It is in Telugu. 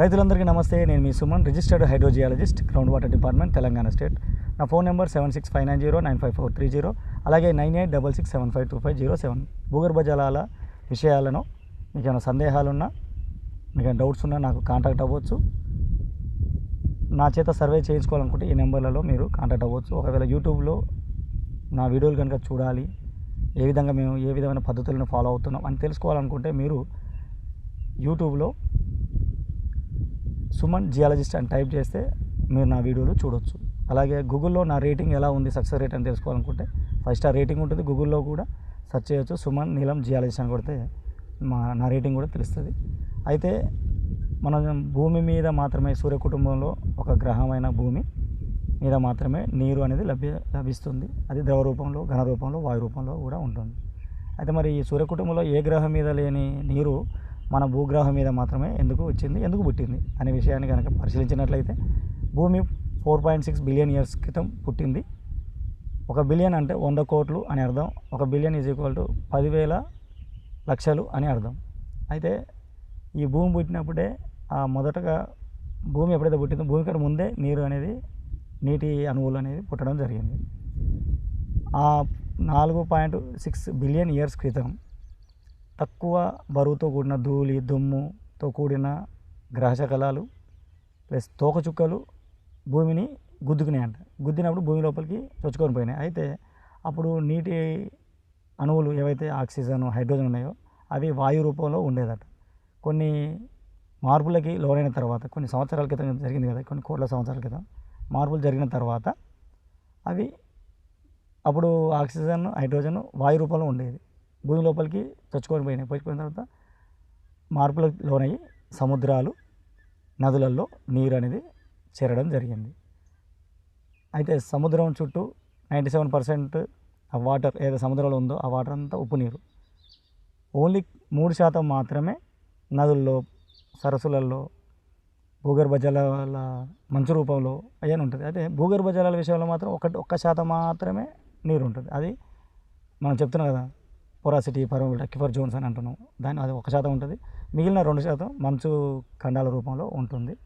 రైతులందరికీ నమస్తే నేను మీ Suman registered hydrogeologist ground water department Telangana state. నా phone number seven six five nine zero nine five four three zero అలాగే nine eight double six seven five two five zero seven. భూగర్భ జలాల విషయాలను మీకు ఏమైనా సందేహాలున్నా మీకు ఏమైనా డౌట్స్ ఉన్నా నాకు కాంటాక్ట్ అవ్వచ్చు. నా చేత సర్వే చేయించుకోవాలనుకుంటే ఈ నెంబర్లలో మీరు కాంటాక్ట్ అవ్వచ్చు. ఒకవేళ యూట్యూబ్లో నా వీడియోలు కనుక చూడాలి ఏ విధంగా మేము ఏ విధమైన పద్ధతులను ఫాలో అవుతున్నాం అని తెలుసుకోవాలనుకుంటే మీరు యూట్యూబ్లో సుమన్ జియాలజిస్ట్ అని టైప్ చేస్తే మీరు నా వీడియోలు చూడొచ్చు. అలాగే గూగుల్లో నా రేటింగ్ ఎలా ఉంది సక్సెస్ రేట్ అని తెలుసుకోవాలనుకుంటే ఫైవ్ స్టార్ రేటింగ్ ఉంటుంది. గూగుల్లో కూడా సెర్చ్ చేయొచ్చు. సుమన్ నీలం జియాలజిస్ట్ అని కొడితే మా నా రేటింగ్ కూడా తెలుస్తుంది. అయితే మనం భూమి మీద మాత్రమే సూర్య కుటుంబంలో ఒక గ్రహమైన భూమి మీద మాత్రమే నీరు అనేది లభ్య లభిస్తుంది. అది ద్రవ రూపంలో ఘన రూపంలో వాయు రూపంలో కూడా ఉంటుంది. అయితే మరి ఈ సూర్య కుటుంబంలో ఏ గ్రహం మీద లేని నీరు మన భూగ్రహం మీద మాత్రమే ఎందుకు వచ్చింది ఎందుకు పుట్టింది అనే విషయాన్ని కనుక పరిశీలించినట్లయితే భూమి four point six billion years క్రితం పుట్టింది. ఒక బిలియన్ అంటే వంద కోట్లు అని అర్థం. ఒక బిలియన్ ఈజ్ ఈక్వల్ టు పదివేల లక్షలు అని అర్థం. అయితే ఈ భూమి పుట్టినప్పుడే ఆ మొదటగా భూమి ఎప్పుడైతే పుట్టిందో భూమి కంటే ముందే నీరు అనేది నీటి అణువులు అనేది పుట్టడం జరిగింది. ఆ నాలుగు పాయింట్ సిక్స్ బిలియన్ ఇయర్స్ క్రితం తక్కువ బరువుతో కూడిన ధూళి దుమ్ముతో కూడిన గ్రహశకలాలు ప్లస్ తోకచుక్కలు భూమిని గుద్దుకున్నాయంట గుద్దినప్పుడు భూమి లోపలికి చొచ్చుకొని పోయినాయి. అయితే అప్పుడు నీటి అణువులు ఏవైతే ఆక్సిజన్ హైడ్రోజన్ ఉన్నాయో అవి వాయు రూపంలో ఉండేదట. కొన్ని మార్పులకి లోనైన తర్వాత కొన్ని సంవత్సరాల క్రితం జరిగింది కదా కొన్ని కోట్ల సంవత్సరాల క్రితం మార్పులు జరిగిన తర్వాత అవి అప్పుడు ఆక్సిజన్ హైడ్రోజన్ వాయు రూపంలో ఉండేది భూమి లోపలికి చచ్చుకొని పోయినాయి. పోయిపోయిన తర్వాత మార్పులకు లోనయ్యి సముద్రాలు నదులలో నీరు అనేది చేరడం జరిగింది. అయితే సముద్రం చుట్టూ నైంటీ సెవెన్ పర్సెంట్ ఆ వాటర్ ఏదో సముద్రంలో ఉందో ఆ వాటర్ అంతా ఉప్పు నీరు. ఓన్లీ మూడు శాతం మాత్రమే నదుల్లో సరస్సులలో భూగర్భ జలాల మంచు రూపంలో అయ్యని ఉంటుంది. అయితే భూగర్భ జలాల విషయంలో మాత్రం ఒకటి ఒక్క శాతం మాత్రమే నీరు ఉంటుంది. అది మనం చెప్తున్నాం కదా పొరాసిటీ పర్మబిలిటీ అక్యుఫర్ జోన్స్ అని అంటున్నాం. దాని అది ఒక శాతం ఉంటుంది. మిగిలిన రెండు శాతం మంచు ఖండాల రూపంలో ఉంటుంది.